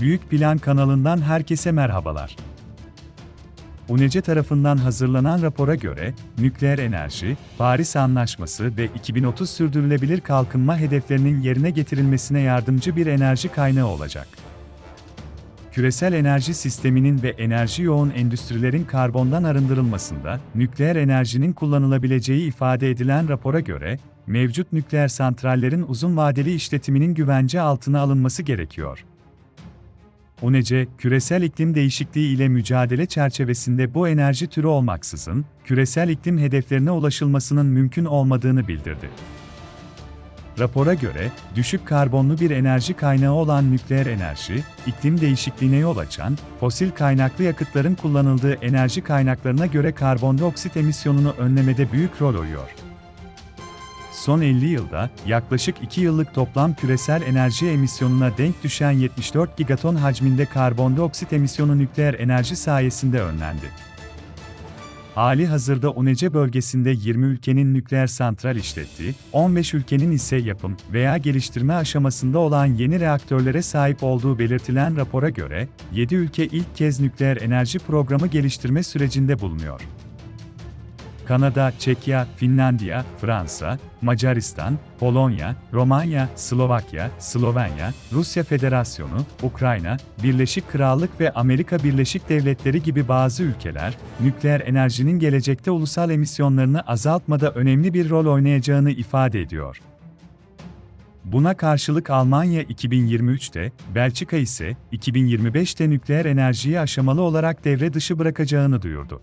Büyük Plan kanalından herkese merhabalar. UNECE tarafından hazırlanan rapora göre, nükleer enerji, Paris Anlaşması ve 2030 sürdürülebilir kalkınma hedeflerinin yerine getirilmesine yardımcı bir enerji kaynağı olacak. Küresel enerji sisteminin ve enerji yoğun endüstrilerin karbondan arındırılmasında nükleer enerjinin kullanılabileceği ifade edilen rapora göre, mevcut nükleer santrallerin uzun vadeli işletiminin güvence altına alınması gerekiyor. UNECE, küresel iklim değişikliği ile mücadele çerçevesinde bu enerji türü olmaksızın, küresel iklim hedeflerine ulaşılmasının mümkün olmadığını bildirdi. Rapora göre, düşük karbonlu bir enerji kaynağı olan nükleer enerji, iklim değişikliğine yol açan, fosil kaynaklı yakıtların kullanıldığı enerji kaynaklarına göre karbondioksit emisyonunu önlemede büyük rol oynuyor. Son 50 yılda, yaklaşık 2 yıllık toplam küresel enerji emisyonuna denk düşen 74 gigaton hacminde karbondioksit emisyonu nükleer enerji sayesinde önlendi. Hali hazırda UNECE bölgesinde 20 ülkenin nükleer santral işlettiği, 15 ülkenin ise yapım veya geliştirme aşamasında olan yeni reaktörlere sahip olduğu belirtilen rapora göre, 7 ülke ilk kez nükleer enerji programı geliştirme sürecinde bulunuyor. Kanada, Çekya, Finlandiya, Fransa, Macaristan, Polonya, Romanya, Slovakya, Slovenya, Rusya Federasyonu, Ukrayna, Birleşik Krallık ve Amerika Birleşik Devletleri gibi bazı ülkeler, nükleer enerjinin gelecekte ulusal emisyonlarını azaltmada önemli bir rol oynayacağını ifade ediyor. Buna karşılık Almanya 2023'te, Belçika ise 2025'te nükleer enerjiyi aşamalı olarak devre dışı bırakacağını duyurdu.